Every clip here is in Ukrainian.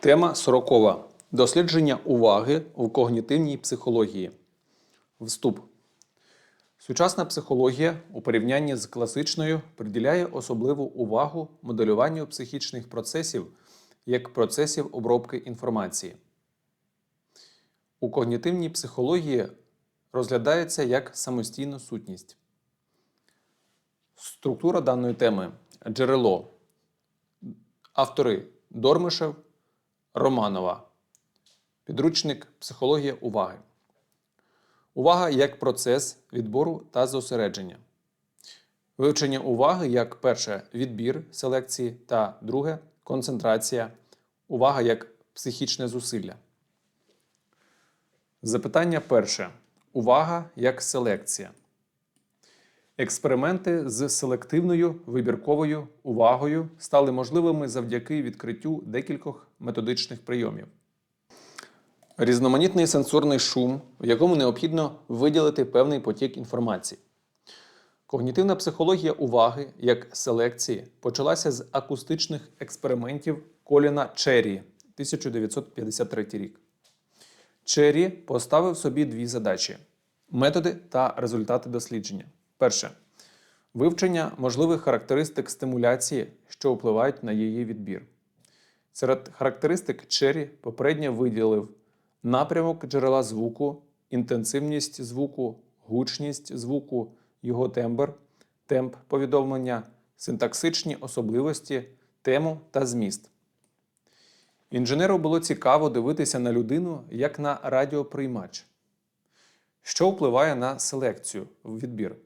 Тема сорокова. Дослідження уваги у когнітивній психології. Вступ. Сучасна психологія у порівнянні з класичною приділяє особливу увагу моделюванню психічних процесів як процесів обробки інформації. У когнітивній психології розглядається як самостійну сутність. Структура даної теми джерело. Автори Дормишев, Романова. Підручник Психологія уваги. Увага як процес відбору та зосередження. Вивчення уваги як перше відбір селекції та друге концентрація. Увага як психічне зусилля. Запитання перше. Увага як селекція. Експерименти з селективною вибірковою увагою стали можливими завдяки відкриттю декількох методичних прийомів. Різноманітний сенсорний шум, в якому необхідно виділити певний потік інформації. Когнітивна психологія уваги як селекції почалася з акустичних експериментів Коліна Черрі 1953 рік. Черрі поставив собі дві задачі: методи та результати дослідження. Перше вивчення можливих характеристик стимуляції, що впливають на її відбір. Серед характеристик Черрі попередньо виділив напрямок джерела звуку, інтенсивність звуку, гучність звуку, його тембр, темп повідомлення, синтаксичні особливості, тему та зміст. Інженеру було цікаво дивитися на людину як на радіоприймач, що впливає на селекцію відбір.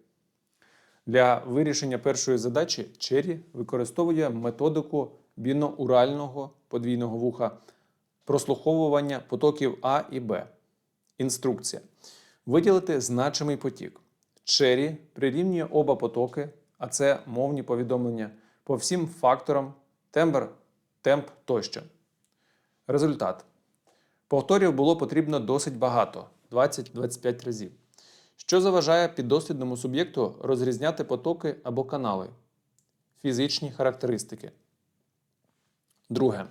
Для вирішення першої задачі Черрі використовує методику біноурального подвійного вуха прослуховування потоків А і Б. Інструкція. Виділити значимий потік. Черрі прирівнює оба потоки, а це мовні повідомлення, по всім факторам тембр, темп тощо. Результат. Повторів було потрібно досить багато 20-25 разів. Що заважає піддослідному суб'єкту розрізняти потоки або канали? Фізичні характеристики. Друге.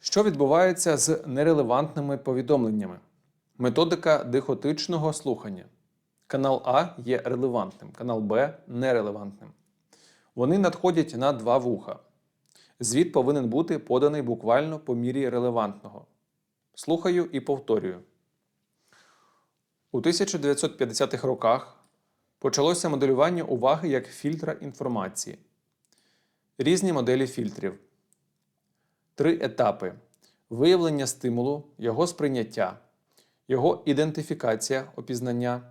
Що відбувається з нерелевантними повідомленнями? Методика дихотичного слухання. Канал А є релевантним, канал Б нерелевантним. Вони надходять на два вуха. Звіт повинен бути поданий буквально по мірі релевантного. Слухаю і повторюю. У 1950-х роках почалося моделювання уваги як фільтра інформації. Різні моделі фільтрів. Три етапи: виявлення стимулу, його сприйняття, його ідентифікація, опізнання.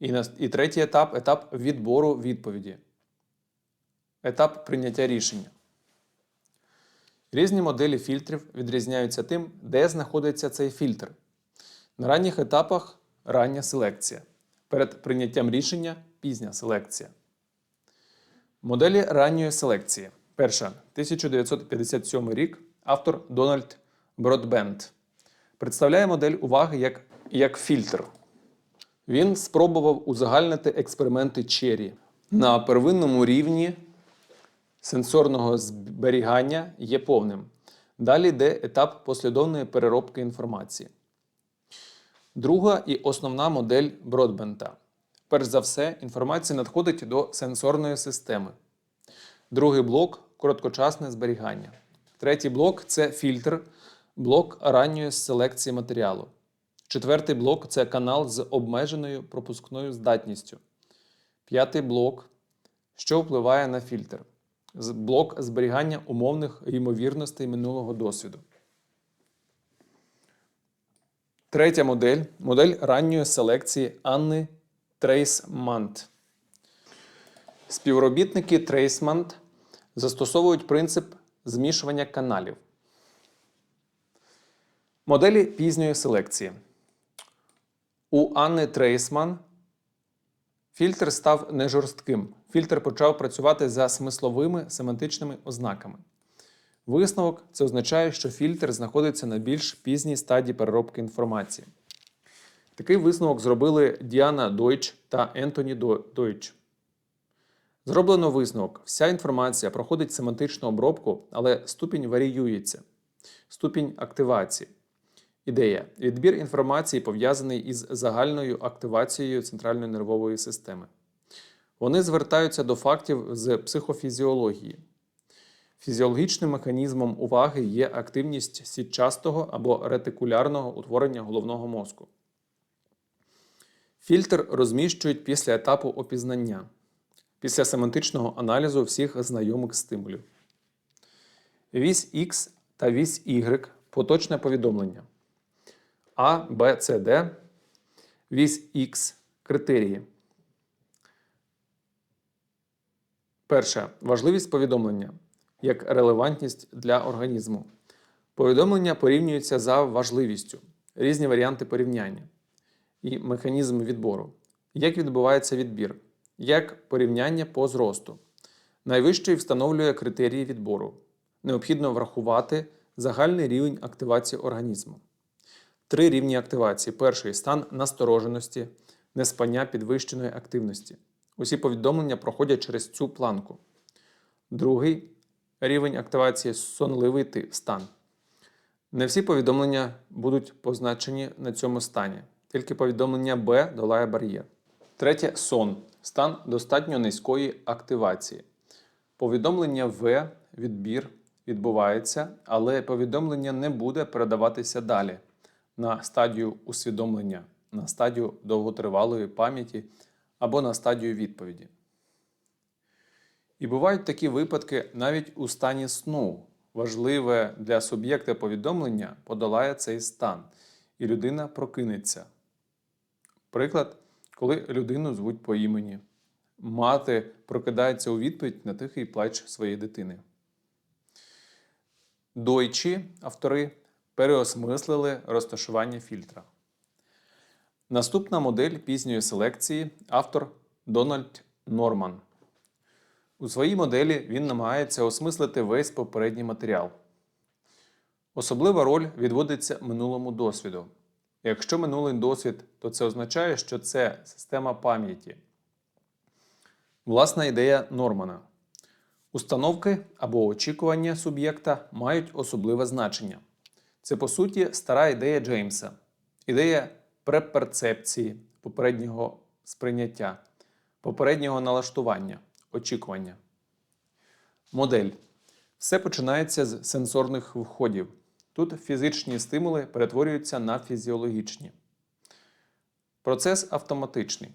І, на- і третій етап етап відбору відповіді. Етап прийняття рішення. Різні моделі фільтрів відрізняються тим, де знаходиться цей фільтр. На ранніх етапах рання селекція. Перед прийняттям рішення пізня селекція. Моделі ранньої селекції. Перша 1957 рік. Автор Дональд Бродбенд. Представляє модель уваги як, як фільтр. Він спробував узагальнити експерименти Черрі. На первинному рівні сенсорного зберігання є повним. Далі йде етап послідовної переробки інформації. Друга і основна модель Бродбента. Перш за все, інформація надходить до сенсорної системи. Другий блок короткочасне зберігання. Третій блок це фільтр, блок ранньої селекції матеріалу. Четвертий блок це канал з обмеженою пропускною здатністю. П'ятий блок, що впливає на фільтр. Блок зберігання умовних ймовірностей минулого досвіду. Третя модель модель ранньої селекції Анни Трейсмант. Співробітники Трейсмант застосовують принцип змішування каналів. Моделі пізньої селекції. У Анни Трейсман фільтр став не жорстким. Фільтр почав працювати за смисловими семантичними ознаками. Висновок це означає, що фільтр знаходиться на більш пізній стадії переробки інформації. Такий висновок зробили Діана Дойч та Ентоні Дойч. Зроблено висновок: вся інформація проходить семантичну обробку, але ступінь варіюється. Ступінь активації. Ідея. Відбір інформації пов'язаний із загальною активацією центральної нервової системи. Вони звертаються до фактів з психофізіології. Фізіологічним механізмом уваги є активність сітчастого або ретикулярного утворення головного мозку. Фільтр розміщують після етапу опізнання, після семантичного аналізу всіх знайомих стимулів. Вісь X та вісь Y поточне повідомлення. А, Б, С, Д. Вісь X критерії. Перше. Важливість повідомлення як релевантність для організму. Повідомлення порівнюються за важливістю, різні варіанти порівняння і механізм відбору. Як відбувається відбір? Як порівняння по зросту. Найвищий встановлює критерії відбору. Необхідно врахувати загальний рівень активації організму. Три рівні активації. Перший стан настороженості, неспання підвищеної активності. Усі повідомлення проходять через цю планку. Другий рівень активації сонливий стан. Не всі повідомлення будуть позначені на цьому стані. Тільки повідомлення Б долає бар'єр. Третє сон. Стан достатньо низької активації. Повідомлення В, відбір відбувається, але повідомлення не буде передаватися далі на стадію усвідомлення, на стадію довготривалої пам'яті або на стадію відповіді. І бувають такі випадки навіть у стані сну. Важливе для суб'єкта повідомлення подолає цей стан, і людина прокинеться. Приклад, коли людину звуть по імені. Мати прокидається у відповідь на тихий плач своєї дитини. Дойчі автори переосмислили розташування фільтра. Наступна модель пізньої селекції автор Дональд Норман. У своїй моделі він намагається осмислити весь попередній матеріал. Особлива роль відводиться минулому досвіду. Якщо минулий досвід, то це означає, що це система пам'яті. Власна ідея Нормана. Установки або очікування суб'єкта мають особливе значення. Це, по суті, стара ідея Джеймса, ідея преперцепції попереднього сприйняття, попереднього налаштування, очікування. Модель. Все починається з сенсорних входів. Тут фізичні стимули перетворюються на фізіологічні. Процес автоматичний.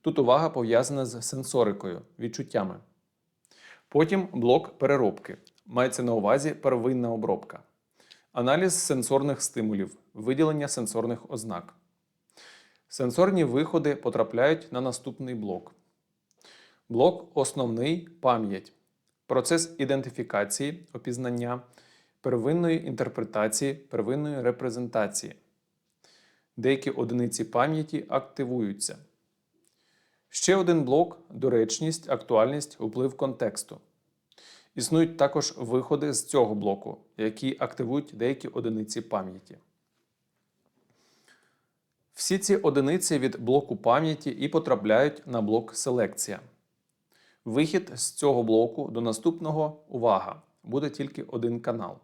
Тут увага пов'язана з сенсорикою, відчуттями. Потім блок переробки. Мається на увазі первинна обробка. Аналіз сенсорних стимулів, виділення сенсорних ознак. Сенсорні виходи потрапляють на наступний блок. Блок основний пам'ять. Процес ідентифікації, опізнання, первинної інтерпретації, первинної репрезентації. Деякі одиниці пам'яті активуються. Ще один блок доречність, актуальність, вплив контексту. Існують також виходи з цього блоку, які активують деякі одиниці пам'яті. Всі ці одиниці від блоку пам'яті і потрапляють на блок селекція. Вихід з цього блоку до наступного увага буде тільки один канал.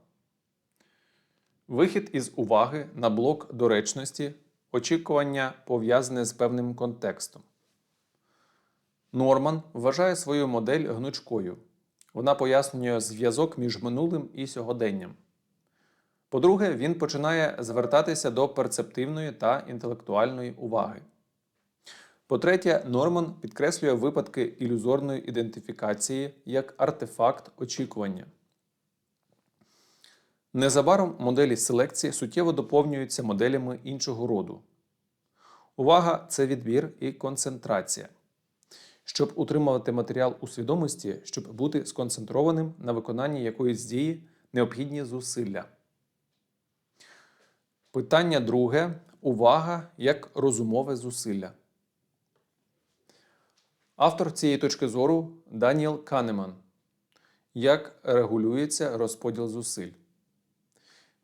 Вихід із уваги на блок доречності, очікування пов'язане з певним контекстом. Норман вважає свою модель гнучкою. Вона пояснює зв'язок між минулим і сьогоденням. По-друге, він починає звертатися до перцептивної та інтелектуальної уваги. По-третє, Норман підкреслює випадки ілюзорної ідентифікації як артефакт очікування. Незабаром моделі селекції суттєво доповнюються моделями іншого роду. Увага це відбір і концентрація. Щоб утримувати матеріал у свідомості, щоб бути сконцентрованим на виконанні якоїсь дії, необхідні зусилля. Питання друге. Увага як розумове зусилля. Автор цієї точки зору Даніел Канеман. Як регулюється розподіл зусиль?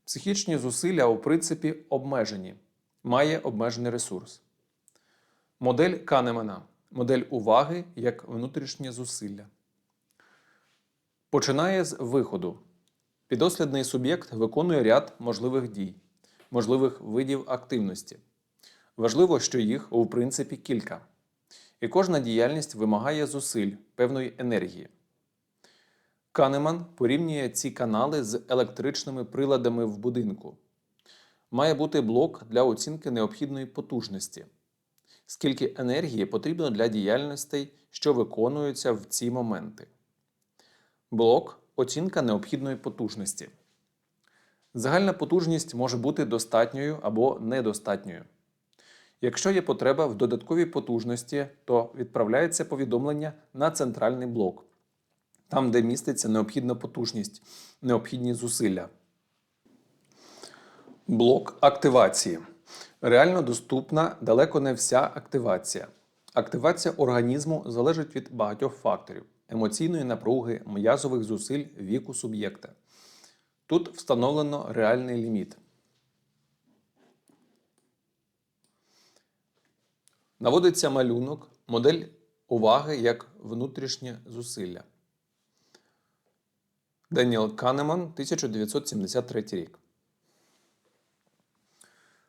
Психічні зусилля у принципі обмежені, має обмежений ресурс. Модель Канемана. Модель уваги як внутрішнє зусилля. Починає з виходу. Підослідний суб'єкт виконує ряд можливих дій, можливих видів активності. Важливо, що їх у принципі кілька. І кожна діяльність вимагає зусиль певної енергії. Канеман порівнює ці канали з електричними приладами в будинку. Має бути блок для оцінки необхідної потужності. Скільки енергії потрібно для діяльностей, що виконуються в ці моменти. Блок оцінка необхідної потужності. Загальна потужність може бути достатньою або недостатньою. Якщо є потреба в додатковій потужності, то відправляється повідомлення на центральний блок, там, де міститься необхідна потужність, необхідні зусилля. Блок активації. Реально доступна далеко не вся активація. Активація організму залежить від багатьох факторів: емоційної напруги, м'язових зусиль, віку суб'єкта. Тут встановлено реальний ліміт. Наводиться малюнок, модель уваги як внутрішнє зусилля. Деніел Канеман, 1973 рік.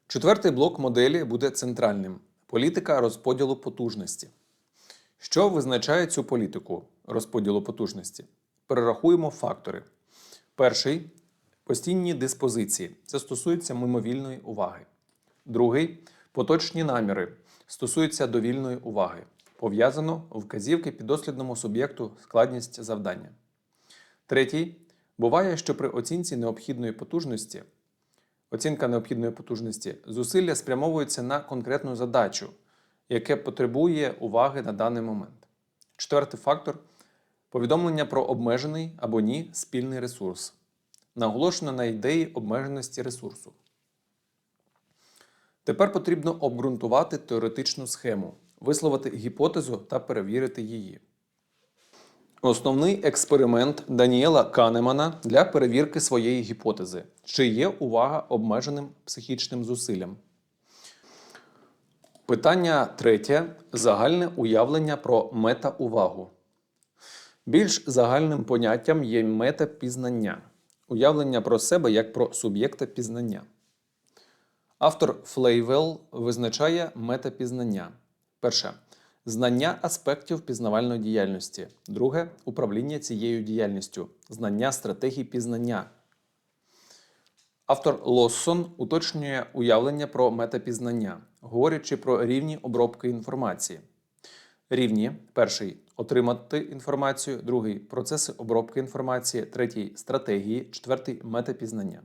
Четвертий блок моделі буде центральним політика розподілу потужності. Що визначає цю політику розподілу потужності? Перерахуємо фактори. Перший постійні диспозиції. Це стосується мимовільної уваги. Другий поточні наміри стосуються довільної уваги. Пов'язано вказівки підослідному суб'єкту складність завдання. Третій буває, що при оцінці необхідної потужності Оцінка необхідної потужності зусилля спрямовуються на конкретну задачу, яке потребує уваги на даний момент. Четвертий фактор повідомлення про обмежений або ні спільний ресурс. Наголошено на ідеї обмеженості ресурсу. Тепер потрібно обґрунтувати теоретичну схему, висловити гіпотезу та перевірити її. Основний експеримент Даніела Канемана для перевірки своєї гіпотези, чи є увага обмеженим психічним зусиллям. Питання третє. Загальне уявлення про метаувагу. Більш загальним поняттям є метапізнання, уявлення про себе як про суб'єкта пізнання. Автор Флейвел визначає метапізнання. Перше знання аспектів пізнавальної діяльності. Друге управління цією діяльністю, знання стратегій пізнання. Автор Лоссон уточнює уявлення про метапізнання, говорячи про рівні обробки інформації. Рівні перший отримати інформацію, другий процеси обробки інформації, третій стратегії, четвертий метапізнання.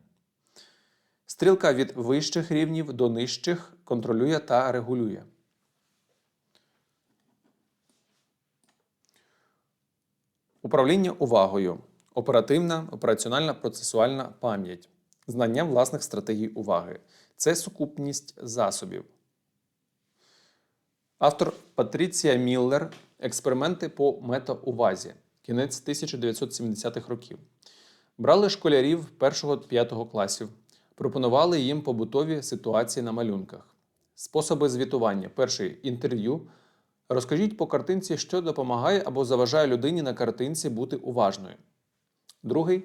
Стрілка від вищих рівнів до нижчих контролює та регулює. Управління увагою, оперативна, операціональна процесуальна пам'ять, знання власних стратегій уваги це сукупність засобів. Автор Патріція Міллер Експерименти по метаувазі. Кінець 1970-х років. Брали школярів 1-5 класів, пропонували їм побутові ситуації на малюнках. Способи звітування. Перший інтерв'ю. Розкажіть по картинці, що допомагає або заважає людині на картинці бути уважною. Другий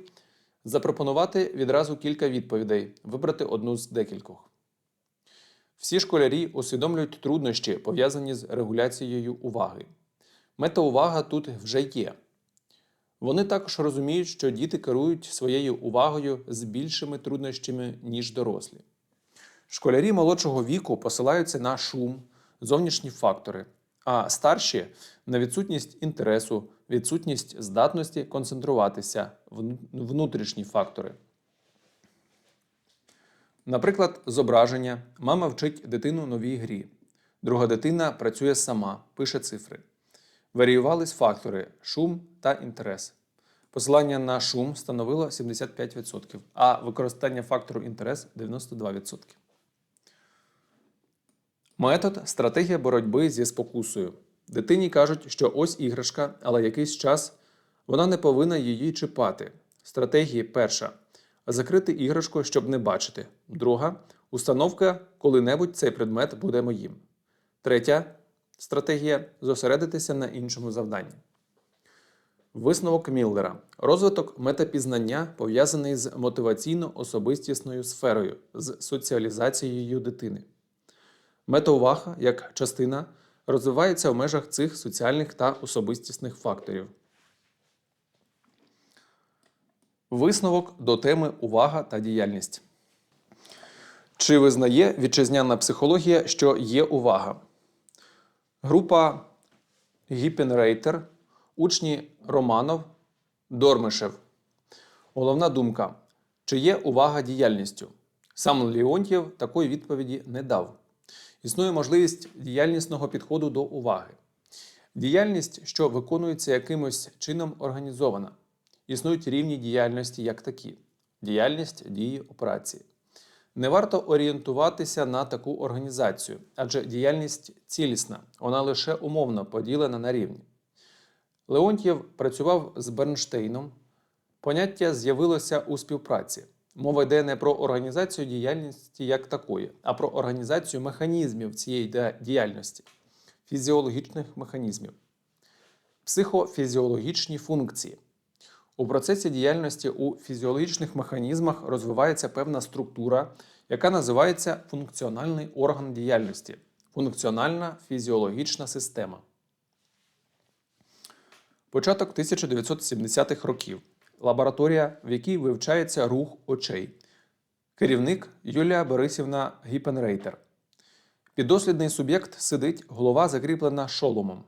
запропонувати відразу кілька відповідей, вибрати одну з декількох. Всі школярі усвідомлюють труднощі, пов'язані з регуляцією уваги. Метаувага тут вже є. Вони також розуміють, що діти керують своєю увагою з більшими труднощами, ніж дорослі. Школярі молодшого віку посилаються на шум, зовнішні фактори, а старші на відсутність інтересу, відсутність здатності концентруватися, внутрішні фактори. Наприклад, зображення. Мама вчить дитину новій грі. Друга дитина працює сама, пише цифри. Варіювались фактори шум та інтерес. Посилання на шум становило 75%, а використання фактору інтерес 92%. Метод стратегія боротьби зі спокусою. Дитині кажуть, що ось іграшка, але якийсь час вона не повинна її чіпати. Стратегія перша закрити іграшку, щоб не бачити. Друга установка, коли-небудь цей предмет буде моїм. Третя стратегія зосередитися на іншому завданні. Висновок Міллера. Розвиток метапізнання пов'язаний з мотиваційно-особистісною сферою, з соціалізацією дитини. Метаувага як частина розвивається в межах цих соціальних та особистісних факторів. Висновок до теми увага та діяльність. Чи визнає вітчизняна психологія, що є увага? Група Гіппенрейтер, учні Романов, Дормишев. Головна думка: чи є увага діяльністю? Сам Леонтьєв такої відповіді не дав. Існує можливість діяльнісного підходу до уваги. Діяльність, що виконується якимось чином організована. Існують рівні діяльності як такі: діяльність, дії, операції. Не варто орієнтуватися на таку організацію, адже діяльність цілісна, вона лише умовно поділена на рівні. Леонтьєв працював з Бернштейном. Поняття з'явилося у співпраці. Мова йде не про організацію діяльності як такої, а про організацію механізмів цієї діяльності, фізіологічних механізмів, психофізіологічні функції. У процесі діяльності у фізіологічних механізмах розвивається певна структура, яка називається функціональний орган діяльності, функціональна фізіологічна система. Початок 1970-х років. Лабораторія, в якій вивчається рух очей. Керівник Юлія Борисівна Гіпенрейтер. Піддослідний суб'єкт сидить, голова закріплена шоломом.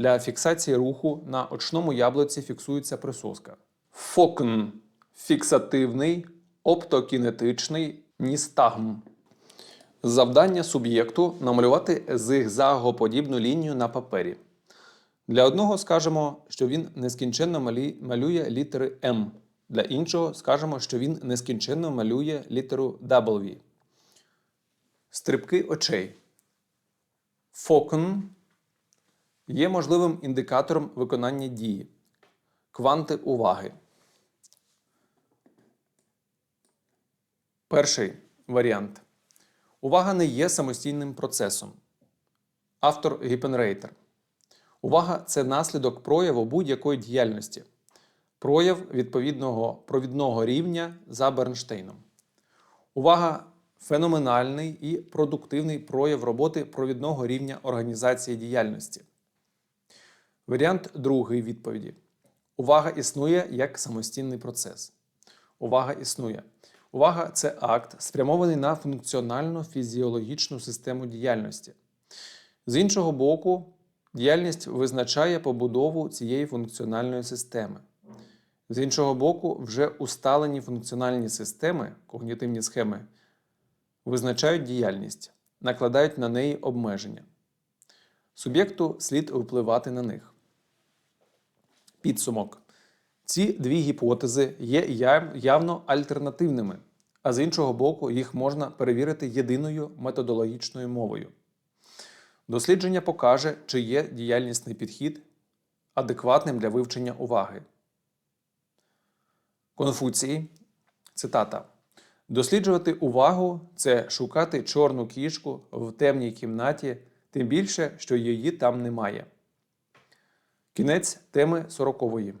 Для фіксації руху на очному яблуці фіксується присоска. Фокн фіксативний, оптокінетичний ністагм. Завдання суб'єкту намалювати зигзагоподібну лінію на папері. Для одного скажемо, що він нескінченно малює літери М. Для іншого скажемо, що він нескінченно малює літеру W. Стрибки очей. Фокн є можливим індикатором виконання дії. Кванти уваги. Перший варіант. Увага не є самостійним процесом. Автор Гіпенрейтер. Увага це наслідок прояву будь-якої діяльності. Прояв відповідного провідного рівня за Бернштейном. Увага феноменальний і продуктивний прояв роботи провідного рівня організації діяльності. Варіант другий відповіді. Увага існує як самостійний процес. Увага існує. Увага це акт, спрямований на функціонально-фізіологічну систему діяльності. З іншого боку, діяльність визначає побудову цієї функціональної системи. З іншого боку, вже усталені функціональні системи, когнітивні схеми, визначають діяльність, накладають на неї обмеження. Суб'єкту слід впливати на них. Підсумок. Ці дві гіпотези є явно альтернативними, а з іншого боку, їх можна перевірити єдиною методологічною мовою. Дослідження покаже, чи є діяльнісний підхід адекватним для вивчення уваги. Конфуцій, цитата. Досліджувати увагу це шукати чорну кішку в темній кімнаті, тим більше, що її там немає. Кінець теми сорокової.